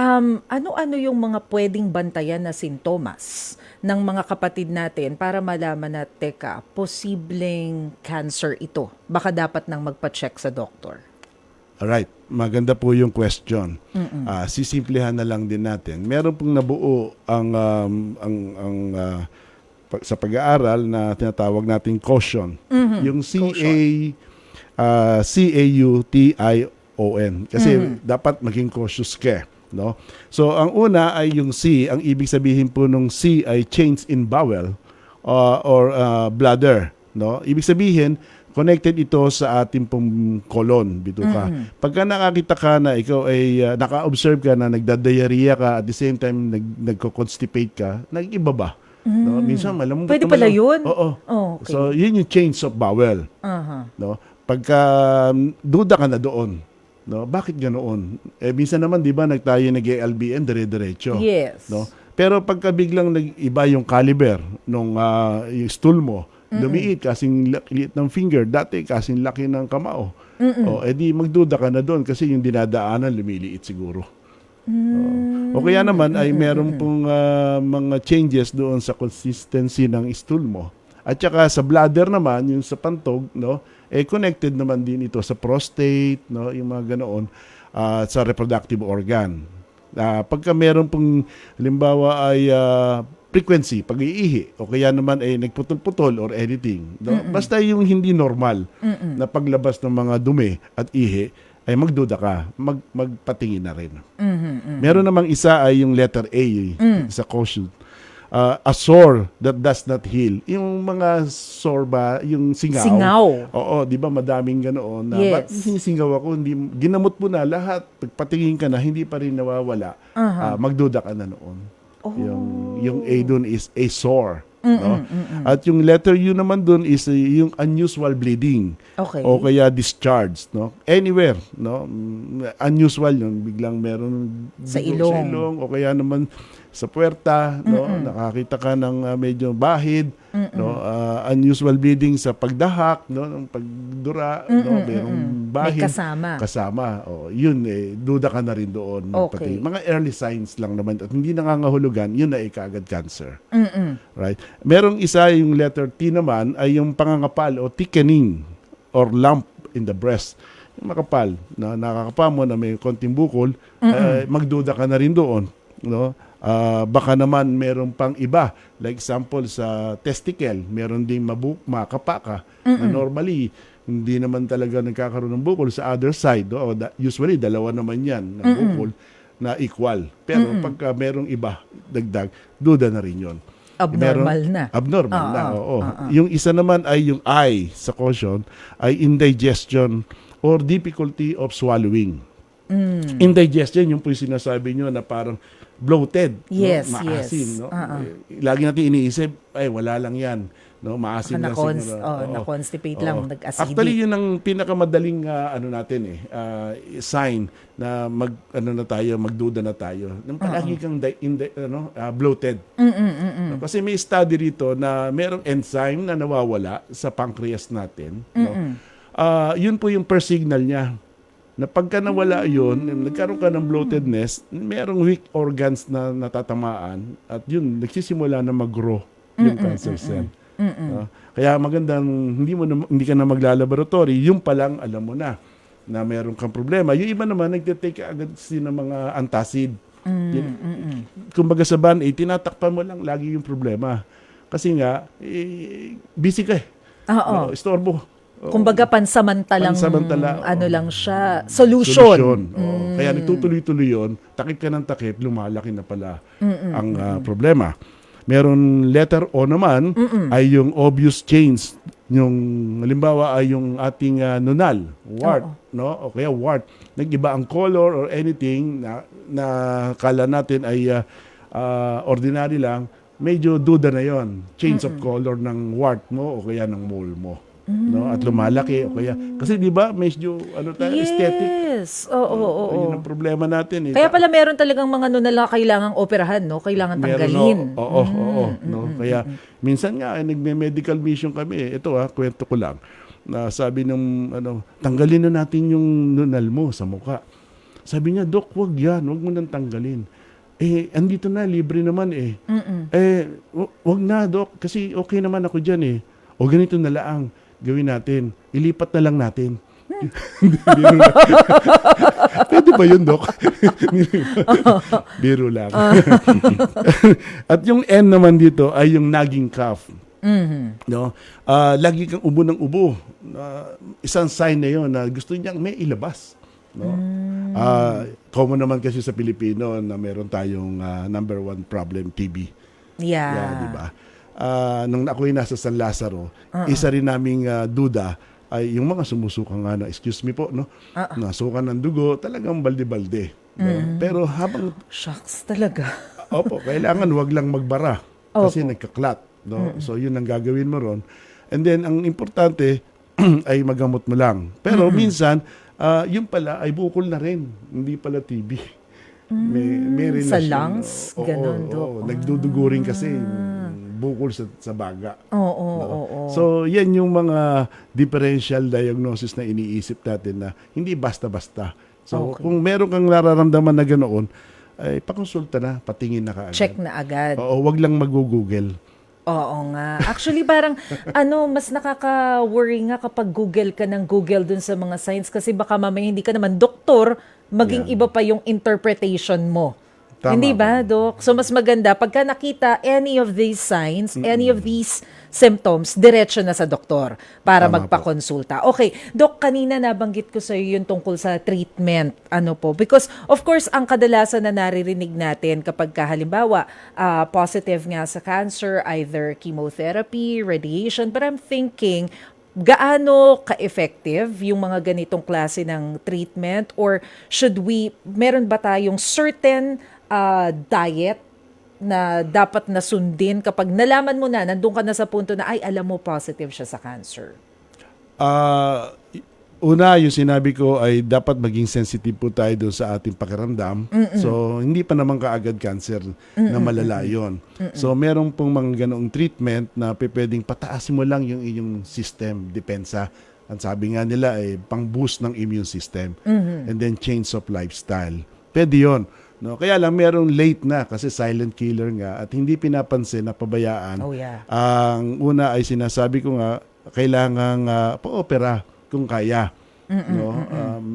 Um, ano-ano yung mga pwedeng bantayan na sintomas ng mga kapatid natin para malaman na, teka, posibleng cancer ito. Baka dapat nang magpa-check sa doktor. Alright, maganda po yung question. Ah, sisimplihan na lang din natin. Meron pong nabuo ang um, ang ang pag- sa pag-aaral na tinatawag nating caution. Yung C A ah, C A U T I O N kasi dapat maging cautious ka, no? So ang una ay yung C, ang ibig sabihin po nung C ay change in bowel uh, or uh, bladder, no? Ibig sabihin connected ito sa ating pong colon, bituka. Pagka nakakita ka na ikaw ay uh, naka-observe ka na nagdadiarrhea ka at the same time nag nagko-constipate ka, nag-iba ba? No? Minsan malamang Pwede pala yun? Oo. Oh, okay. So, yun yung change of bowel Aha. no pagka um, duda ka na doon no? Bakit ganoon? Eh minsan naman di ba nagtayo nag LBN dire-diretso. Yes. no? Pero pagka biglang nag-iba yung caliber nung ah, yung stool mo lumiit kasing liit ng finger dati kasing laki ng kamao. O edi magduda ka na doon kasi yung dinadaanan lumiliit siguro. Mm. o kaya naman ay meron pong ah, mga changes doon sa consistency ng stool mo. At saka sa bladder naman, yung sa pantog, no, eh connected naman din ito sa prostate, no, yung mga ganoon, ah, sa reproductive organ. Ah, pagka meron pong halimbawa ay ah, frequency, pag-iihi, o kaya naman ay nagputol-putol or anything. No? Basta yung hindi normal na paglabas ng mga dumi at ihi, ay magduda ka, mag, magpatingin na rin. Meron namang isa ay yung letter A eh, sa caution. Uh, a sore that does not heal. Yung mga sore ba, yung singaw. Singaw. Oo, di ba madaming ganoon na Yes. ba't sinisingaw ako, hindi, ginamot mo na lahat, pagpatingin ka na, hindi pa rin nawawala, Ah, magduda ka na noon. Oh. Yung, yung A dun is a sore. No? At yung letter U naman dun is uh, yung unusual bleeding. Okay. o kaya discharged no? Anywhere no? Mm, unusual yun. Biglang meron Sa dugo ilong. o kaya naman sa puwerta no? Nakakita ka ng uh, medyo bahid no? Uh, unusual bleeding sa pagdahak no? Ng pagdura no? Merong May bahid kasama. kasama oh yun eh duda ka na rin doon Okay. pati mga early signs lang naman at hindi nangangahulugan yun na ikagad cancer Mm-mm. Right? Merong isa yung letter T naman ay yung pangangapal o thickening or lump in the breast. Yung makapal na nakakapa mo na may konting bukol, eh, magduda ka na rin doon. No? Ah, baka naman meron pang iba. Like example sa testicle, meron ding mabuk makapa ka na normally hindi naman talaga nagkakaroon ng bukol sa other side. No? Usually, dalawa naman yan na bukol na equal. Pero pagka merong iba, dagdag, duda na rin yon. Abnormal Meron- na. Abnormal Oo, na, oo. oo. Yung isa naman ay yung I sa caution ay indigestion or difficulty of swallowing. Mm. Indigestion, yung po yung sinasabi nyo na parang bloated. Yes, no? Maasim, yes. no? Eh, Lagi natin iniisip, ay wala lang yan. No, maasim lang na-cons- siguro. oh, Oo. na-constipate lang, nag-acidic. Actually, yun ang pinakamadaling ah, ano natin eh, ah, sign na mag ano na tayo, magduda na tayo. Nang palagi kang di, indi- ano, ah, bloated. No, Kasi may study rito na merong enzyme na nawawala sa pancreas natin. No? Ah, yun po yung per signal niya. Na pagka nawala yun, nagkaroon ka ng bloatedness, merong weak organs na natatamaan at yun, nagsisimula na mag-grow yung cancer cell. No? Kaya magandang hindi mo na, hindi ka na maglalaboratory, yung pa lang alam mo na na meron kang problema. Yung iba naman nagte-take agad sin ng mga antacid. Yun- Kumbaga sa ban, eh, tinatakpan mo lang lagi yung problema. Kasi nga, eh, busy ka eh. Oo. No, istorbo. Oo. Kumbaga pansamantalang Pansamantala, ano oo. lang siya, solution. Solusyon. Oo. Kaya nagtutuloy-tuloy yun, takip ka ng takip, lumalaki na pala ang ah, problema. Meron letter O naman ay yung obvious change. Yung halimbawa ay yung ating ah, nunal, wart, no? O kaya wart. Nag-iba ang color or anything na, na kala natin ay ah, ah, ordinary lang, medyo duda na yon change of color ng wart mo o kaya ng mole mo no at lumalaki o kaya kasi di ba medyo ano tayo aesthetic Yes. Oo, oo, oo. yun ang problema natin eh. Kaya pala meron talagang mga ano na lang kailangang operahan, no? Kailangan Meron, tanggalin. Oo, oo, oo, no? Kaya minsan nga eh, nagme-medical mission kami. eh. Ito ah, kwento ko lang. Na sabi ng ano, tanggalin na natin yung nunal mo sa mukha. Sabi niya, Dok, wag yan, wag mo nang tanggalin. Eh, andito na, libre naman eh. Mm-mm. Eh, wag na, Dok, kasi okay naman ako dyan eh. O ganito na lang, gawin natin. Ilipat na lang natin. Pwede ba yun, Dok? Biro lang. At yung N naman dito ay yung nagging cough. Mhm. No? Ah, lagi kang ubo ng ubo. Ah, isang sign na 'yon na gusto niyang may ilabas, no? Ah, common naman kasi sa Pilipino na meron tayong ah, number one problem TB. Yeah. Yeah, di ba? Ah, nung ako'y nasa San Lazaro, isa rin naming ah, duda ay yung mga sumusuka nga na, excuse me po, no? Nasuka ng dugo, talagang balde-balde. no? Pero habang Shucks talaga. Opo, kailangan wag lang magbara kasi nagka-clot, no? So 'yun ang gagawin mo ron. And then ang importante ay magamot mo lang. Pero minsan ah, yung pala ay bukol na rin, hindi pala TB. May may Mm, sa relasyon, lungs? no? Oo, Ganon, oo, oo. Nagdudugo rin kasi mm, bukol sa, sa baga. Oo, oo, No? oo. So, yan yung mga differential diagnosis na iniisip natin na hindi basta-basta. So, Okay. kung meron kang nararamdaman na ganoon, ay pakonsulta na, patingin na kaagad. Check na agad. Oo, wag lang mag-google. Oo nga. Actually, parang, ano, mas nakaka-worry nga kapag Google ka ng Google dun sa mga signs kasi baka mamaya hindi ka naman doktor, maging Yeah. iba pa yung interpretation mo. Tama hindi ba, po. Dok? So, mas maganda, pagka nakita any of these signs, any of these symptoms, diretso na sa doktor para Tama po. magpakonsulta. Okay, Dok, kanina nabanggit ko sa iyo yung tungkol sa treatment. Ano po? Because, of course, ang kadalasan na naririnig natin kapag ka, halimbawa, ah, positive nga sa cancer, either chemotherapy, radiation, but I'm thinking, gaano ka-effective yung mga ganitong klase ng treatment or should we, meron ba tayong certain ah, diet na dapat na sundin kapag nalaman mo na, nandun ka na sa punto na, ay, alam mo, positive siya sa cancer. I- una, yung sinabi ko ay dapat maging sensitive po tayo doon sa ating pakiramdam. So, hindi pa naman kaagad cancer na malala yun. So, meron pong mga ganoong treatment na pwedeng pataasin mo lang yung iyong system, depensa. Ang sabi nga nila ay pang-boost ng immune system. And then change of lifestyle. Pwede yun. No, kaya lang merong late na kasi silent killer nga at hindi pinapansin na pabayaan Oh, yeah. ang una ay sinasabi ko nga kailangang uh, pa-opera kung kaya. no? Um,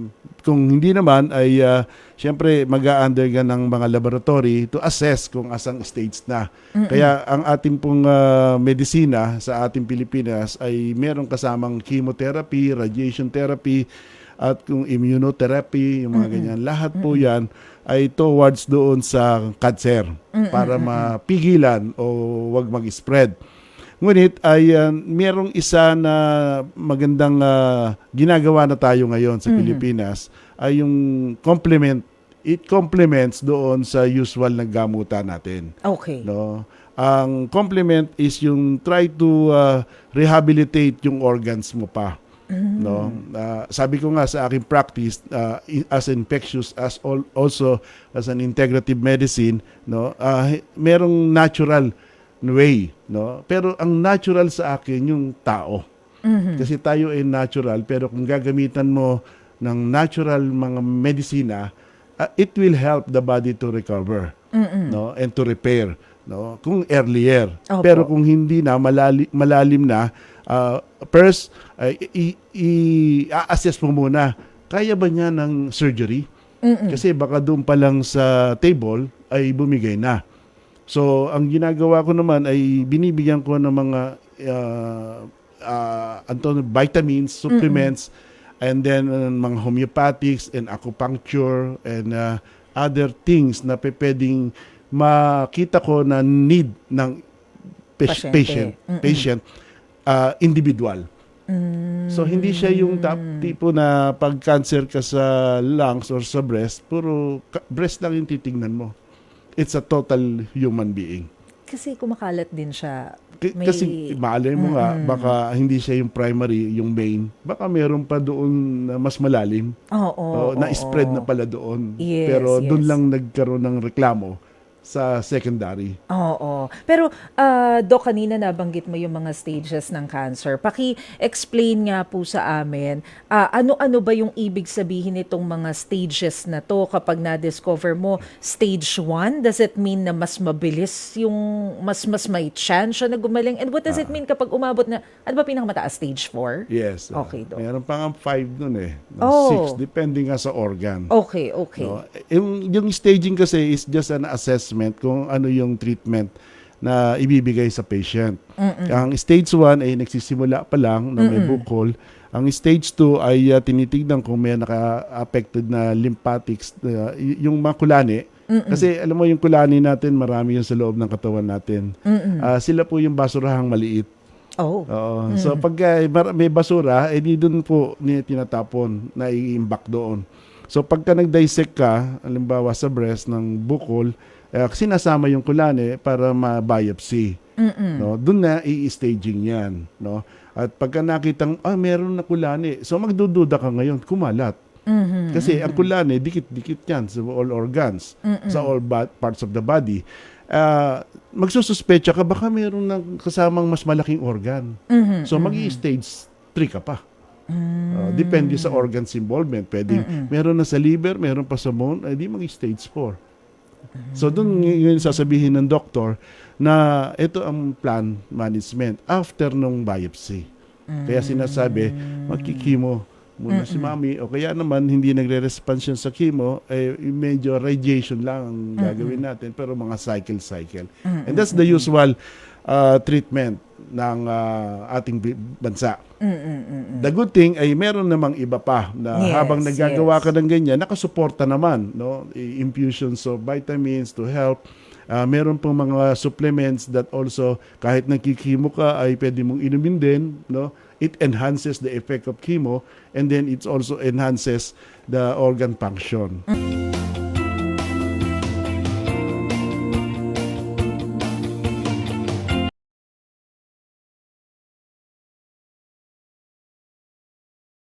kung hindi naman ay uh, syempre mag-undergo ng mga laboratory to assess kung asang stage na. Kaya ang ating pong uh, medisina sa ating Pilipinas ay merong kasamang chemotherapy, radiation therapy, at kung immunotherapy, yung mga ganyan. Lahat po yan ay towards doon sa cancer para mapigilan o wag mag-spread. Ngunit ay uh, merong isa na magandang uh, ginagawa na tayo ngayon sa Pilipinas ay yung complement it complements doon sa usual na gamutan natin. Okay. no? Ang complement is yung try to uh, rehabilitate yung organs mo pa no? Ah, sabi ko nga sa aking practice uh, as infectious as al- also as an integrative medicine no? He- merong natural way no? Pero ang natural sa akin yung tao. Kasi tayo ay natural pero kung gagamitan mo ng natural mga medisina uh, it will help the body to recover no? And to repair no? Kung earlier. Opo. pero kung hindi na malali, malalim na uh, first ay i- i- i-assess mo muna kaya ba niya ng surgery? Kasi baka doon pa lang sa table ay bumigay na. So ang ginagawa ko naman ay binibigyan ko ng mga uh, uh, Anton, vitamins supplements and then uh, mga homeopathics and acupuncture and uh, other things na pwedeng makita ko na need ng pa- Pasyente. patient Mm-mm. patient uh, individual Mm. So hindi siya yung top tipo na pag cancer ka sa lungs or sa breast, puro breast lang yung titingnan mo. It's a total human being. Kasi kumakalat din siya. May- Kasi malay mo nga, baka hindi siya yung primary, yung main. Baka meron pa doon na mas malalim. Oo. Oo, na oo. spread na pala doon. Yes, Pero doon yes. lang nagkaroon ng reklamo sa secondary. Oo. Pero, ah, Doc, kanina nabanggit mo yung mga stages ng cancer. Paki-explain nga po sa amin, ah, ano-ano ba yung ibig sabihin nitong mga stages na to kapag na-discover mo stage 1? Does it mean na mas mabilis yung, mas mas may chance siya na gumaling? And what does it mean kapag umabot na, ano ba pinakamataas? Stage 4? Yes. uh, Okay, Doc. Meron pa nga 5 nun eh. Oh. 6, depending nga sa organ. Okay, okay. No? Yung, yung staging kasi is just an assessment kung ano yung treatment na ibibigay sa patient. Ang stage 1 ay nagsisimula pa lang na may bukol. Ang stage 2 ay uh, tinitignan kung may naka-affected na lymphatics, uh, yung mga kulani. Kasi alam mo yung kulani natin, marami yun sa loob ng katawan natin. Ah, sila po yung basurahang maliit. Oh. Oo. So pag uh, may basura, edi doon po ni tinatapon na i-imbak doon. So pagka nag-dissect ka, halimbawa sa breast ng bukol, eh, sinasama yung kulane para ma-biopsy. No, doon na i-staging 'yan, no? At pagka nakitang ah meron na kulane, so magdududa ka ngayon, kumalat. Kasi ang kulane, dikit-dikit yan sa all organs, sa all parts of the body. Ah, magsususpecha ka, baka meron ng kasamang mas malaking organ. So, mag-stage 3 ka pa. Ah, depende sa organs involvement. Pwede, meron na sa liver, meron pa sa bone, eh, di mag-stage 4. So, doon ngayon sasabihin ng doktor na ito ang plan management after nung biopsy. Kaya sinasabi, magkikimo muna si mami. O kaya naman hindi nagre-response yun sa chemo, eh, medyo radiation lang ang gagawin natin pero mga cycle-cycle. And that's the usual uh, treatment ng uh, ating bansa. The good thing ay meron namang iba pa na Yes, habang nagagawa yes. ka ng ganyan, nakasuporta naman, no? Infusions of vitamins to help. Ah, meron pang mga supplements that also kahit nagkikimo ka ay pwede mong inumin din, no? It enhances the effect of chemo and then it also enhances the organ function.